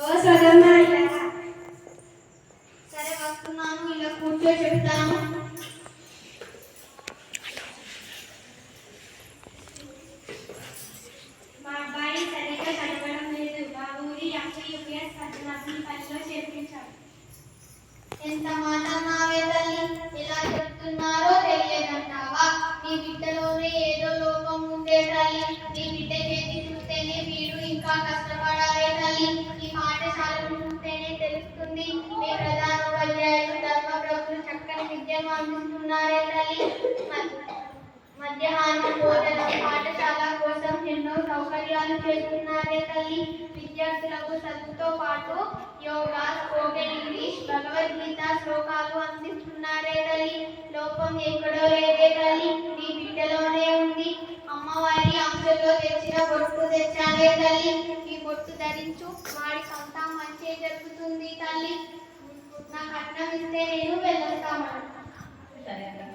ఓ సరే వస్తున్నాను. ఇలా కూర్చో చెప్తాను. మా అబ్బాయి సరిగ్గా చదవడం లేదు. మా ఊరి ఎంపీయూపీఎస్ పట్టణాన్ని పనిలో చేర్పించారు ఎంత మాట నావే తల్లి ఇలా చెప్తున్నారో తెలియదంటావా? నీ బిడ్డలోనే ఏదో లోపం ఉండే తల్లి నీ బిడ్డ చక్కని అందిస్తున్నారే తల్లి? మధ్యాహ్నం భోజనం పాఠశాల కోసం ఎన్నో సౌకర్యాలు చేస్తున్నారే తల్లి. విద్యార్థులకు చదువుతో పాటు యోగా స్పోకెన్ ఇంగ్లీష్ భగవద్గీత శ్లోకాలు అందిస్తున్నారే తల్లి. లోపం ఎక్కడో లేదే తల్లి. నీ బిడ్డలోనే ఉంది. అమ్మవారి అంశలో తెచ్చిన బొట్టు తెచ్చారే తల్లి. ఈ బొట్టు ధరించు. వాడికంతా మంచి జరుగుతుంది తల్లి. నా అన్నం ఇస్తే నేను వెళ్ళొస్తామని సరే